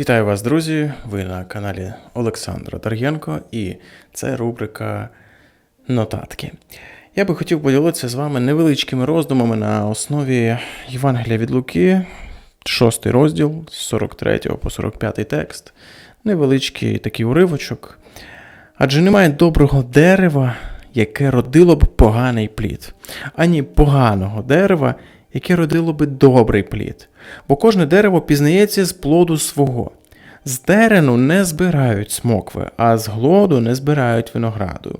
Вітаю вас, друзі! Ви на каналі Олександра Тар'єнко, і це рубрика Нотатки. Я би хотів поділитися з вами невеличкими роздумами на основі Євангелія від Луки, 6 розділ, з 43 по 45 текст. Невеличкий такий уривочок. Адже немає доброго дерева, яке родило б поганий плід, ані поганого дерева, яке родило би добрий плід. Бо кожне дерево пізнається з плоду свого. З терену не збирають смокви, а з глоду не збирають винограду.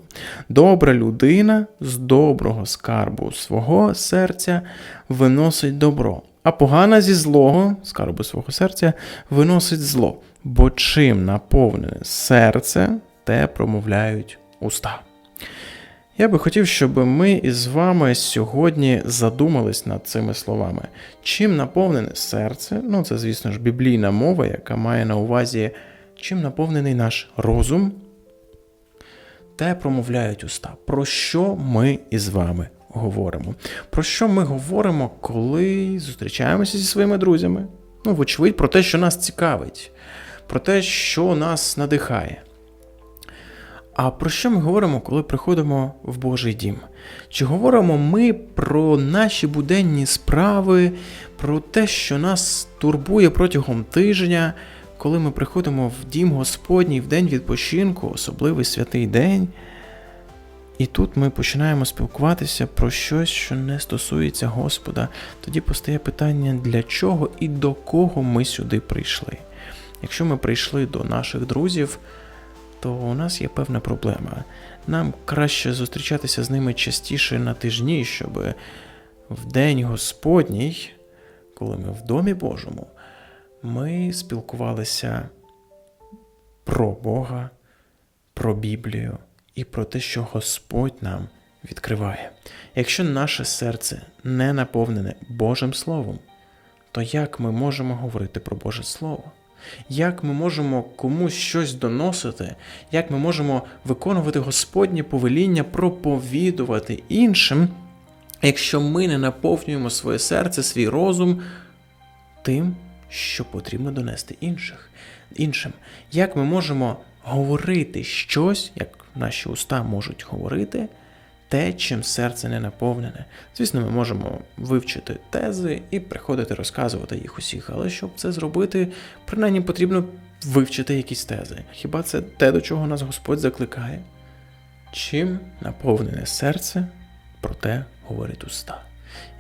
Добра людина з доброго скарбу свого серця виносить добро, а погана зі злого скарбу свого серця виносить зло. Бо чим наповнене серце, те промовляють уста. Я би хотів, щоб ми із вами сьогодні задумались над цими словами. Чим наповнене серце, ну це, звісно ж, біблійна мова, яка має на увазі, чим наповнений наш розум, те промовляють уста. Про що ми із вами говоримо? Про що ми говоримо, коли зустрічаємося зі своїми друзями? Ну, вочевидь, про те, що нас цікавить, про те, що нас надихає. А про що ми говоримо, коли приходимо в Божий дім? Чи говоримо ми про наші буденні справи, про те, що нас турбує протягом тижня, коли ми приходимо в дім Господній в день відпочинку, особливий святий день? І тут ми починаємо спілкуватися про щось, що не стосується Господа. Тоді постає питання, для чого і до кого ми сюди прийшли. Якщо ми прийшли до наших друзів, то у нас є певна проблема. Нам краще зустрічатися з ними частіше на тижні, щоб в день Господній, коли ми в Домі Божому, ми спілкувалися про Бога, про Біблію і про те, що Господь нам відкриває. Якщо наше серце не наповнене Божим Словом, то як ми можемо говорити про Боже Слово? Як ми можемо комусь щось доносити, як ми можемо виконувати Господнє повеління, проповідувати іншим, якщо ми не наповнюємо своє серце, свій розум тим, що потрібно донести інших, іншим? Як ми можемо говорити щось, як наші уста можуть говорити, те, чим серце не наповнене. Звісно, ми можемо вивчити тези і приходити розказувати їх усіх, але щоб це зробити, принаймні потрібно вивчити якісь тези. Хіба це те, до чого нас Господь закликає? Чим наповнене серце, про те говорить уста.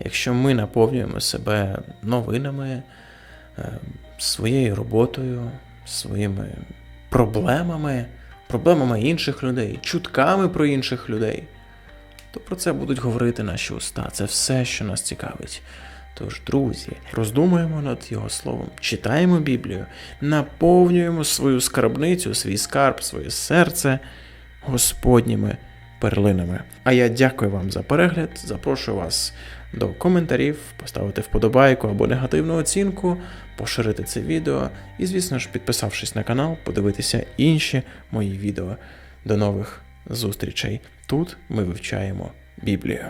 Якщо ми наповнюємо себе новинами, е, своєю роботою, своїми проблемами, проблемами інших людей, чутками про інших людей то про це будуть говорити наші уста. Це все, що нас цікавить. Тож, друзі, роздумуємо над його словом, читаємо Біблію, наповнюємо свою скарбницю, свій скарб, своє серце Господніми перлинами. А я дякую вам за перегляд. Запрошую вас до коментарів, поставити вподобайку або негативну оцінку, поширити це відео і, звісно ж, підписавшись на канал, подивитися інші мої відео. До нових зустрічей. Тут ми вивчаємо Біблію.